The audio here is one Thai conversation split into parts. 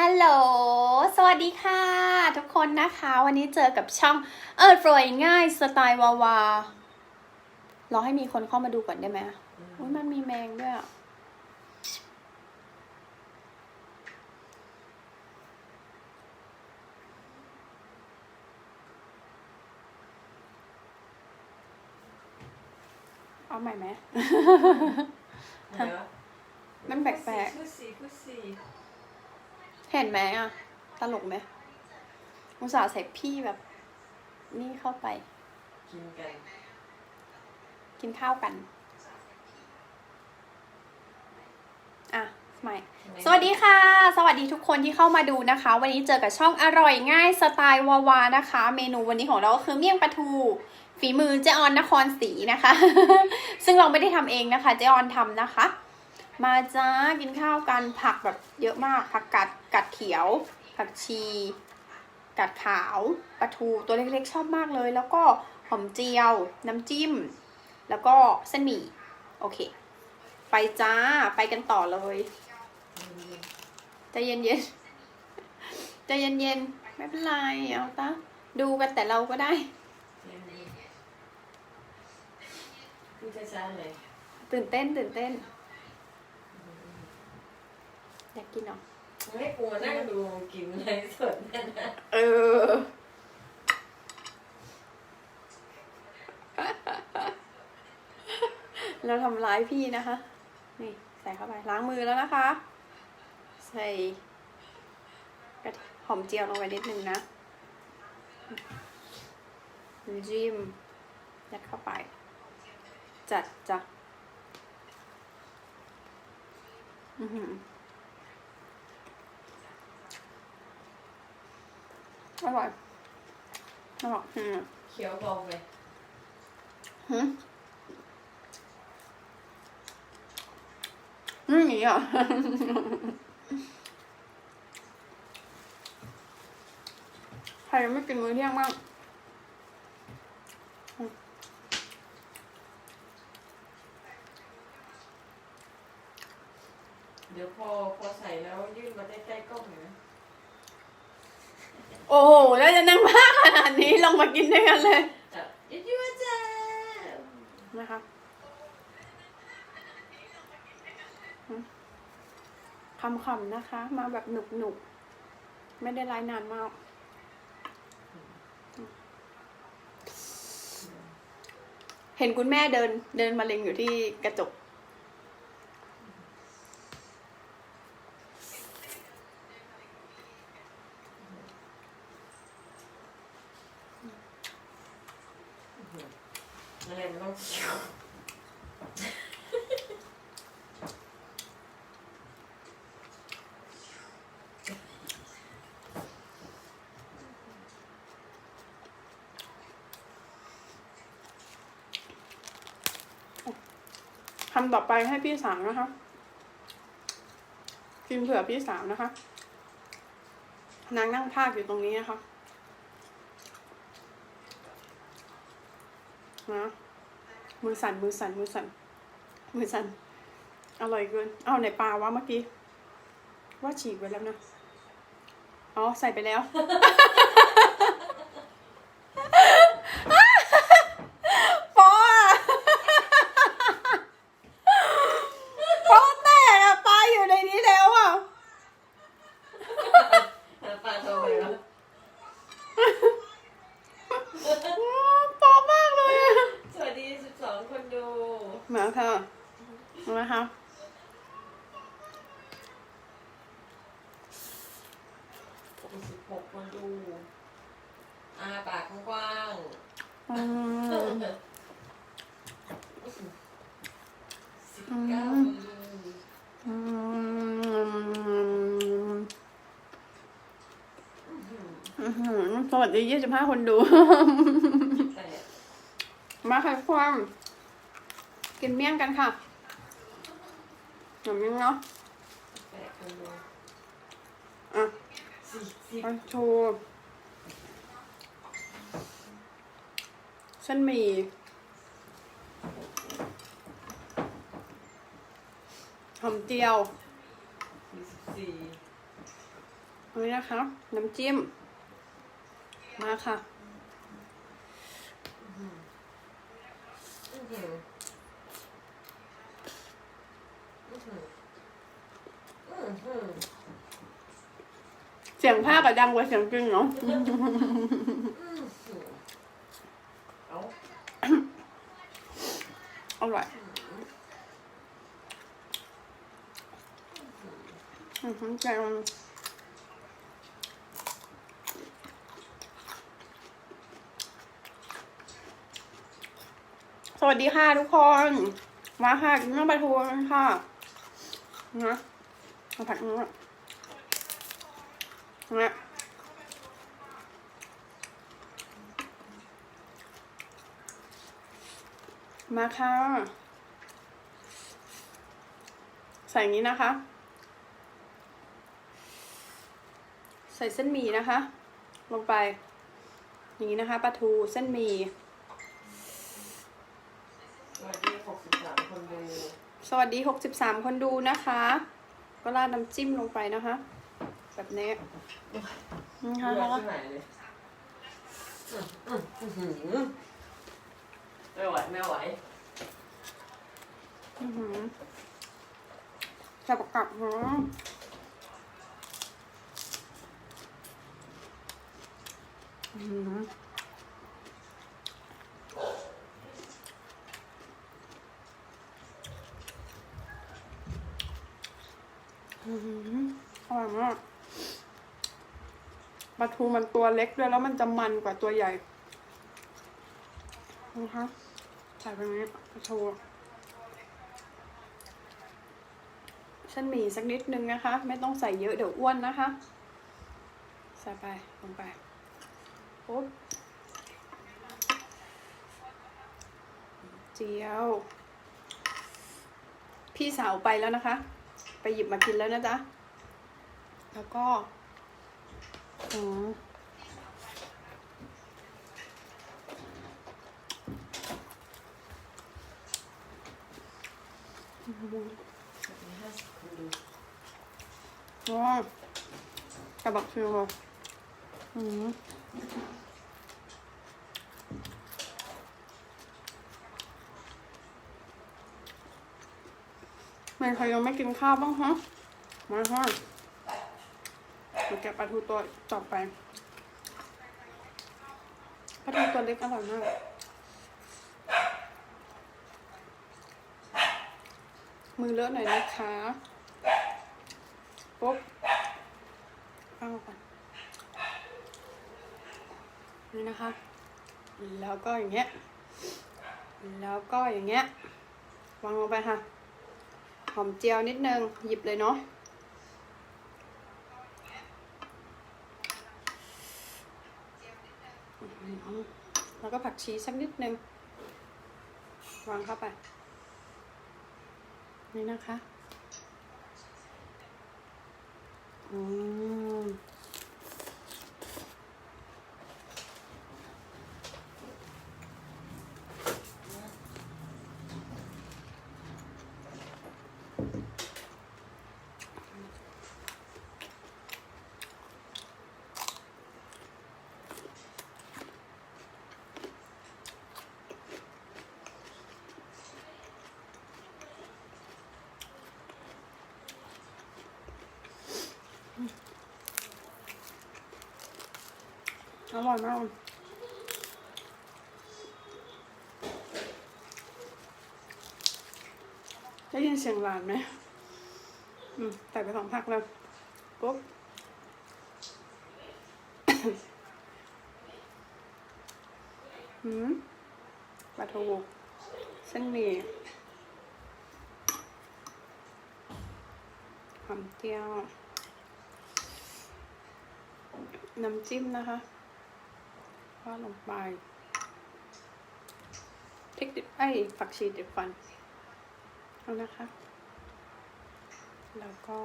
ฮัลโหล สวัสดีค่ะ ทุกคนนะคะ วันนี้เจอกับช่องเออรวยง่ายสไตล์วาวารอให้มีคนเข้ามาดูก่อนได้ไหมอุ้ยมันมีแมงด้วยอะเอาใหม่ไหมมันแปลกๆพูดสีพูดสี เห็นไหมอะ ตลกไหมอุตส่าห์ใส่พี่แบบ นี่เข้าไป กินกัน กินข้าวกัน อะใหม่สวัสดีค่ะ สวัสดีทุกคนที่เข้ามาดูนะคะ วันนี้เจอกับช่องอร่อยง่ายสไตล์วาวานะคะ เมนูวันนี้ของเราก็คือเมี่ยงปลาทู ฝีมือเจออนนครศรีนะคะ ซึ่งเราไม่ได้ทำเองนะคะ เจออนทำนะคะ มาจ้ากินข้าวกันผักแบบเยอะมากผักกัดกัดเขียว ผักชี กัดขาวปลาทูตัวเล็กๆชอบมากเลย แล้วก็หอมเจียว น้ำจิ้ม แล้วก็เส้นหมี่โอเค ไปจ้าไปกันต่อเลยใจเย็นๆใจเย็นๆไม่เป็นไรเอาตาดูกันแต่เราก็ได้พูดช้าๆเลยตื่นเต้นตื่นเต้น อยากกินเหรอไม่กลัวนั่งดูกินอะไรสดนั่นนะเออ เราทำร้ายพี่นะคะ นี่ใส่เข้าไปล้างมือแล้วนะคะ ใส่กระเทียมหอมเจียวลงไปนิดนึงนะน้ำจิ้มยัดเข้าไป จัดจ้ะอือหือ อร่อยอร่อยอืมเขียวเบาไปหืมอืมอย่างนี้เหรอใครยังไม่กินมื้อเที่ยงบ้าง เดี๋ยวพอพอใส่แล้วยื่นมาใกล้ๆกล้องหน่อยนะ โอ้โห แล้วจะนั่งมากขนาดนี้ลงมากินด้วยกันเลยอะยั่วๆจ้านะคะคำๆนะคะ มาแบบหนุกๆไม่ได้ไลฟ์นานมาก เห็นคุณแม่เดินเดินมาเล็งอยู่ที่กระจก อะไรมันต้องเขียวทำต่อไปให้พี่สาวนะคะกินเผื่อพี่สาวนะคะ นางนั่งพากอยู่ตรงนี้นะคะ นะมือสั่นมือสั่นมือสั่นมือสั่นอร่อยเกินเอาไหนปลาวะเมื่อกี้ ว่าฉีกไปแล้วนะ อ๋อ ใส่ไปแล้ว ปออะปอแตกอะปลาอยู่ในนี้แล้วอะ อะปลาโทรไปแล้ว ปอมากเลยอะ สวัสดี 12 คนดู มาค่ะมา นะคะ16คนดูอาปากกว้างอืๆมสิบเก้าคนดูอืมอื้อหือสวัสดียี่สิบห้าคนดูแต่มาค่ะความกินเมี่ยงกันค่ะ อย่างนี้เนาะอะสี่สิบมาโชว์เส้นหมี่หอมเจียวสี่สิบสี่นี่นะคะ น้ำจิ้ม มาค่ะอื้อหืออื้อหืออื้อหือ เสียงภาคก็ดังกว่าเสียงจริงเนาะอื้อหือเอาอร่อยอือหือใจมันสวัสดีค่ะทุกคน มาค่ะกินน้ำปลาทูกันค่ะนะ มาผัดนี้นะนะมาค่ะ ใส่อย่างนี้นะคะ ใส่เส้นหมี่นะคะ ลงไป อย่างนี้นะคะปลาทูเส้นหมี่สวัสดีหกสิบสามคนดูสวัสดี63 คนดูนะคะ ก็ราดน้ำจิ้มลงไปนะคะ แบบนี้นะคะเลืแล้อวดก็ที่ไหนเลยอื้ออื้อหือไม่ไหวไม่ไหวอื้อหือแค่ประกับหืออื้อหืออื้อหือ อร่อยมากปลาทูมันตัวเล็กด้วยแล้วมันจะมันกว่าตัวใหญ่นะคะใส่ไปนี้ปลาทูเส้นหมี่สักนิดนึงนะคะ ไม่ต้องใส่เยอะเดี๋ยวอ้วนนะคะ ใส่ไปลงไปปุ๊บเจียว พี่สาวไปแล้วนะคะ ไปหยิบมากินแล้วนะจ๊ะ แล้วก็อ๋อมีห้าสิบคนดูอ๋อกับบักฟิวค่ะอืมไม่ใครยังไม่กินข้าวบ้างฮะ มาฮะ มาแกะปลาทูตัวต่อไปปลาทูตัวเล็กอร่อยมากมือเลอะหน่อยนะคะปุ๊บเอาก่อนนี่นะคะ แล้วก็อย่างเงี้ย แล้วก็อย่างเงี้ยวางลงไปค่ะ หอมเจียวนิดนึง หยิบเลยเนาะ แล้วก็ผักชีสักนิดนึง วางเข้าไป นี่นะคะ อืม อร่อยมากเลยได้ยินเสียงหลานไหมอืมใส่ไปสองพักแล้วปุ๊บหืมปลาทูเส้นหมี่หอมเจียว น้ำจิ้มนะคะ ว่าดลงไปพริกดิบไอ้ผักชีดิบฟันเอานะคะ แล้วก็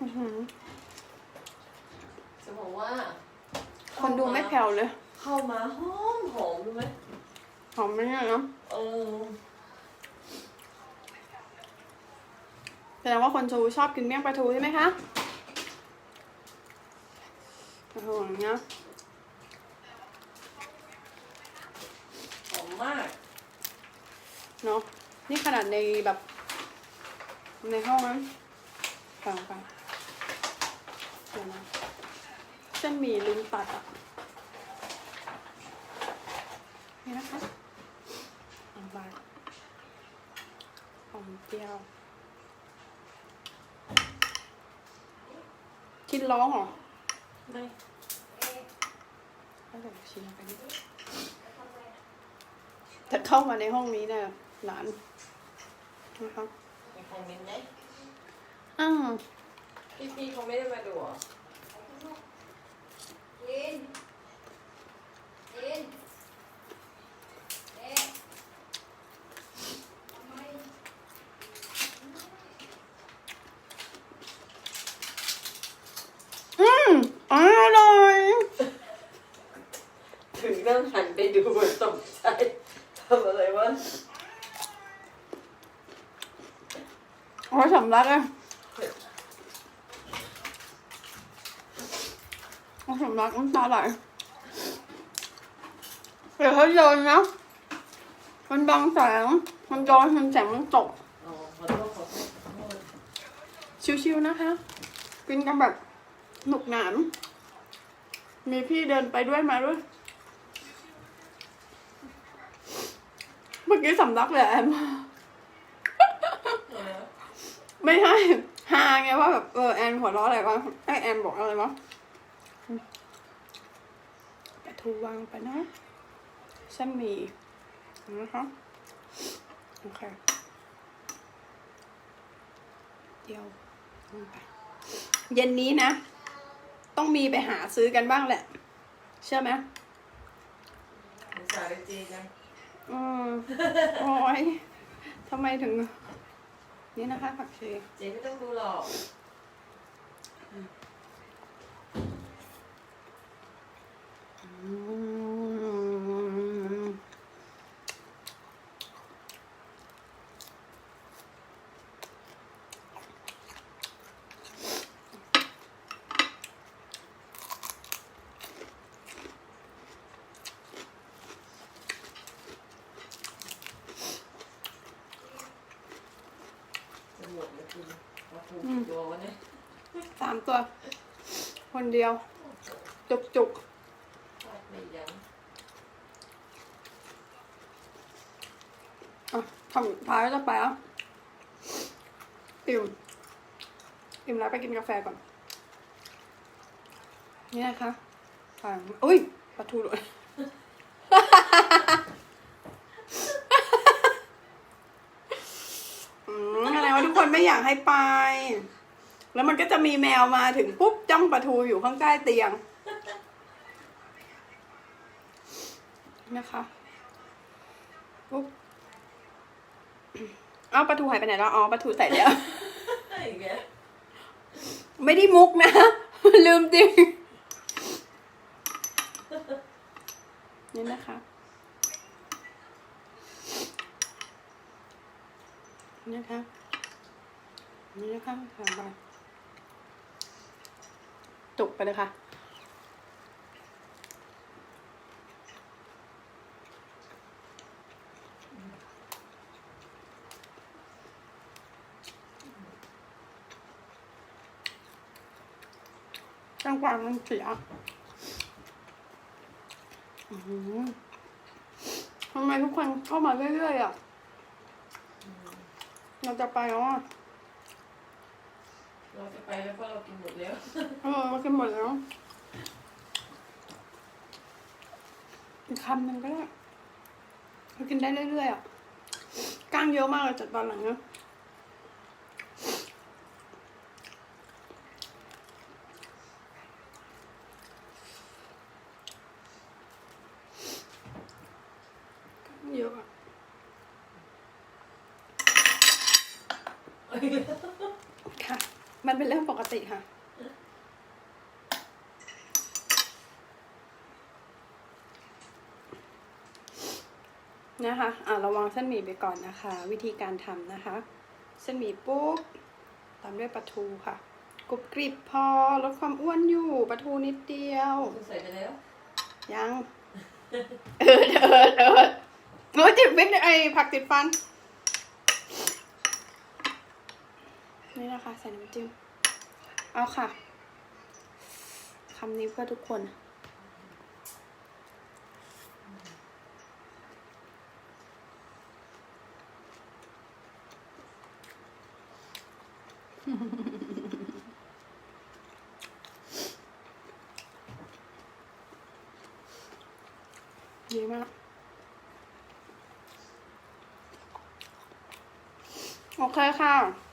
อื้อหือจะบอก ว่าคนดูไม่แผ่วเลยเข้ามาหอมหอมรู้ไหมหอมไหมเนี่ยเนาะเออแสดงว่าคนชูชอบกินเมี่ยงปลาทูใช่ไหมคะปลาทูอย่างเงี้ยหอมมากเนาะนี่ขนาดในแบบในห้องนั้นฟังฟังเดี๋ยวนะ เส้นหมี่ลืมตัดอะนี่นะคะเอาบาทหอมเจียวคิดร้องเหรอไม่ก็เลยชิมไปนิดจะเข้ามาในห้องนี้เนี่ยหลานนะครับมีคอมเมนต์ไหมอ้าวพี่พี่เขาไม่ได้มาดูเหรอกินกินเอ๊ะทำไม อืมอร่อย ถึงนั่ง หันไปดูตกใจทำอะไรวะโอ้ยสำลักเลยโอ้ยสำลักน้ำตาไหลเดี๋ยวเขาเดินนะ มันบังแสง มันย้อนมันแสงมันตก อ๋อขอโทษขอโทษขอโทษชิวๆนะคะ กินกันแบบหนุกหนาน มีพี่เดินไปด้วยมาด้วย เมื่อกี้สำลักเลยอะแอมเออไม่ใช่ฮาไงว่าแบบเออแอนหัวเราะอะไรวะไอแอนบอกอะไรวะปลาทูวางไปนะเส้นหมี่นะคะโอเคเดียวลงไปเย็นนี้นะ ต้องมีไปหาซื้อกันบ้างแหละ เชื่อไหมภาษาจีนกั นอืมโอ้ยทำไมถึง นี่นะคะ ผักชีเจ๊ไม่ต้องดูหรอกอืม จะหมดแล้วคุณมาพูดตัววะเนี่ย สามตัว คนเดียว จุกจุกทำพายจะไปอะอิ่มอิ่มแล้วไปกินกาแฟก่อน นี่นะคะฟังอุ้ยปลาทูหล่นอืมอะไรวะทุกคนไม่อยากให้ไป แล้วมันก็จะมีแมวมาถึงปุ๊บจ้องปลาทูอยู่ข้างใต้เตียง นะคะปุ๊บเอาปลาทูหายไปไหนแล้วอ๋อปลาทูใส่แล้ว ไม่ได้มุกนะ ลืมจริง นี่นะคะนี่นะคะนี่นะคะสามใบ จุกไปเลยค่ะ จังหวะมันเสียอื้อหือทำไมทุกคนเข้ามาเรื่อยๆอะ เราจะไปแล้วอะ เราจะไปแล้วเพราะเรากินหมดแล้วเออเรากินหมดแล้วอีกคำหนึ่งก็ได้เรากินได้เรื่อยๆอะก้างเยอะมากเลยจากตอนหลังนะก้างเยอะอะ มันเป็นเรื่องปกติค่ะ นะคะอะระวังเส้นหมี่ไปก่อนนะคะ วิธีการทำนะคะ เส้นหมี่ปุ๊บตามด้วยปลาทูค่ะ กรุบกริบพอลดความอ้วนอยู่ปลาทูนิดเดียวคุณใส่ไปแล้ว ยัง เออเออเออโอ้ยติดเป็นไอผักติดฟัน นี่นะคะใส่น้ำจิ้ม เอาค่ะคำนี้เพื่อทุกคน ดีมากโอเคค่ะ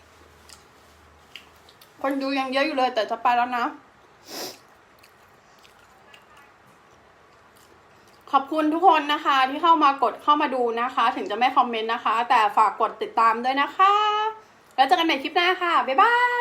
คนดูยังเยอะอยู่เลยแต่จะไปแล้วนะ ขอบคุณทุกคนนะคะ ที่เข้ามากดเข้ามาดูนะคะ ถึงจะไม่คอมเมนต์นะคะ แต่ฝากกดติดตามด้วยนะคะ แล้วเจอกันใหม่คลิปหน้าค่ะ บ๊ายบาย